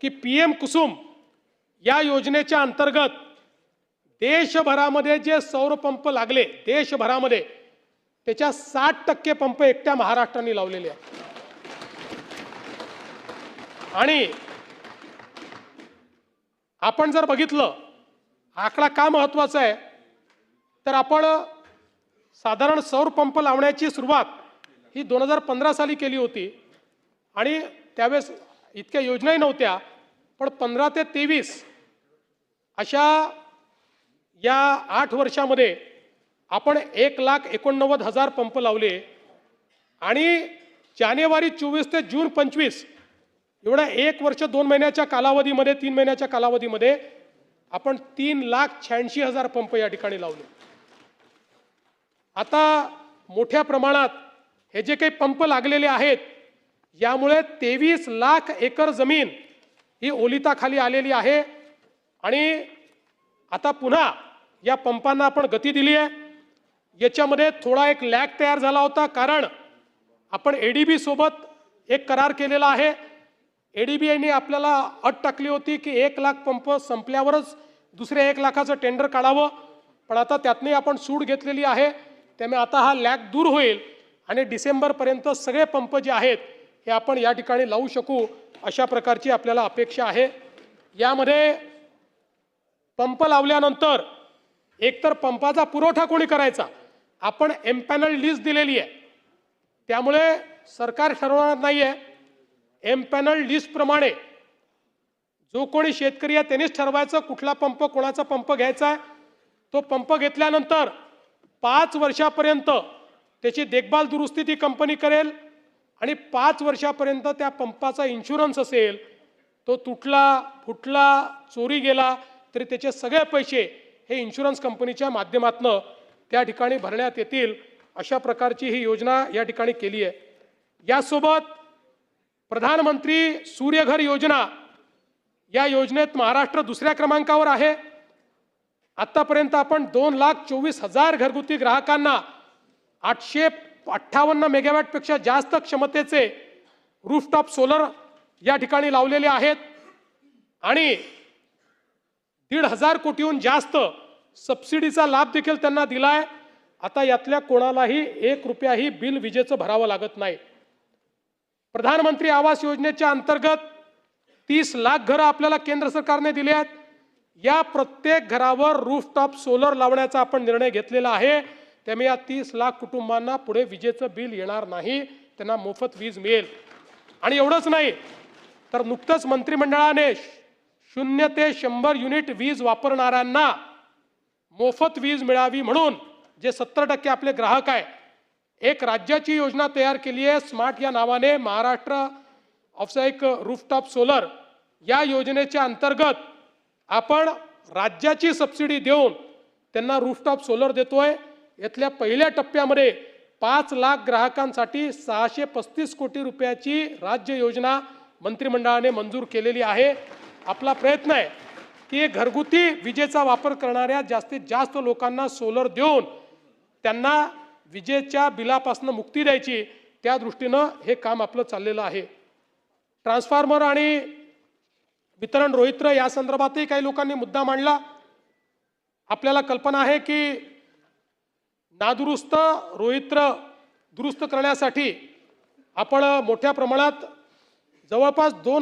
की P M Kusum या योजनेच्या अंतर्गत देशभरामध्ये जे सौर पंप लागले देशभरामध्ये त्याच्या साठ टक्के पंप एकट्या महाराष्ट्राने लावलेले आहेत. आणि आपण जर बघितलं आकडा का महत्त्वाचा आहे? तर आपण साधारण सौर पंप लावण्याची सुरुवात ही दोन हजार पंधरा साली केली होती. आणि त्यावेळेस इतक्या योजनाही नव्हत्या. पण पंधरा ते तेवीस अशा या आठ वर्षामध्ये आपण एक लाख एकोणनव्वद हजार पंप लावले आणि जानेवारी चोवीस ते जून पंचवीस एवढ्या एक वर्ष दोन महिन्याच्या कालावधीमध्ये तीन महिन्याच्या कालावधीमध्ये आपण तीन लाख शहाऐंशी हजार पंप या ठिकाणी लावले. आता मोठ्या प्रमाणात हे जे काही पंप लागलेले आहेत यामुळे तेवीस लाख एकर जमीन ही ओलिताखाली आलेली आहे. आणि आता पुन्हा या पंपांना आपण गती दिली आहे. याच्यामध्ये थोडा एक लॅग तयार झाला होता कारण आपण ए डी सोबत एक करार केलेला आहे. ए डी बी आयने आपल्याला अट टाकली होती की एक लाख पंप संपल्यावरच दुसऱ्या एक लाखाचं टेंडर काढावं. पण आता त्यातनंही आपण सूट घेतलेली आहे. त्यामुळे आता हा लॅग दूर होईल आणि डिसेंबरपर्यंत सगळे पंप जे आहेत हे आपण या ठिकाणी लावू शकू. अशा प्रकारची आपल्याला अपेक्षा आहे. यामध्ये पंप लावल्यानंतर एकतर पंपाचा पुरवठा कोणी करायचा? आपण एम्पॅनल लिस्ट दिलेली आहे. त्यामुळे सरकार ठरवणार नाही आहे एम्पॅनल लिस्टप्रमाणे जो कोणी शेतकरी आहे त्यांनीच ठरवायचं कुठला पंप कोणाचा पंप घ्यायचा आहे. तो पंप घेतल्यानंतर पाच वर्षापर्यंत त्याची देखभाल दुरुस्ती ती कंपनी करेल. आणि पाच वर्षापर्यंत त्या पंपाचा इन्शुरन्स असेल तो तुटला फुटला चोरी गेला तरी त्याचे सगळे पैसे हे इन्शुरन्स कंपनीच्या माध्यमातनं त्या ठिकाणी भरण्यात येतील अशा प्रकारची ही योजना या ठिकाणी केली आहे. यासोबत प्रधानमंत्री सूर्यघर योजना या योजनेत महाराष्ट्र दुसऱ्या क्रमांकावर आहे. आत्तापर्यंत आपण दोन लाख चोवीस हजार घरगुती ग्राहकांना आठशे अठ्ठावन्न मेगावॅटपेक्षा जास्त क्षमतेचे रूफटॉप सोलर या ठिकाणी लावलेले आहेत. आणि दीड हजार कोटीहून जास्त सबसिडीचा लाभ देखील त्यांना दिलाय. आता यातल्या कोणालाही एक रुपयाही बिल विजेचं भरावं लागत नाही. प्रधानमंत्री आवास योजनेच्या अंतर्गत तीस लाख घरं आपल्याला केंद्र सरकारने दिली आहेत. या प्रत्येक घरावर रूफटॉप सोलर लावण्याचा आपण निर्णय घेतलेला आहे. त्यामुळे या तीस लाख कुटुंबांना पुढे विजेचं बिल येणार नाही. त्यांना मोफत वीज मिळेल. आणि एवढंच नाही तर नुकतंच मंत्रिमंडळाने शून्य ते शंभर युनिट वीज वापरणाऱ्यांना मोफत वीज मिळावी म्हणून जे सत्तर टक्के आपले ग्राहक आहे एक राज्याची योजना तयार केली आहे. स्मार्ट या नावाने महाराष्ट्र ऑफसाईक रूफटॉप सोलर या योजनेच्या अंतर्गत आपण राज्याची सबसिडी देऊन त्यांना रूफटॉप सोलर देतोय. यातल्या पहिल्या टप्प्यामध्ये पाच लाख ग्राहकांसाठी सहाशे पस्तीस कोटी रुपयाची राज्य योजना मंत्रिमंडळाने मंजूर केलेली आहे. आपला प्रयत्न आहे की घरगुती विजेचा वापर करणाऱ्या जास्तीत जास्त लोकांना सोलर देऊन त्यांना विजेच्या बिलापासून मुक्ती द्यायची. त्या दृष्टीनं हे काम आपलं चाललेलं आहे. ट्रान्सफॉर्मर आणि वितरण रोहित्र या संदर्भातही काही लोकांनी मुद्दा मांडला. आपल्याला कल्पना आहे की नादुरुस्त रोहित्र दुरुस्त करण्यासाठी आपण मोठ्या प्रमाणात जवळपास दोन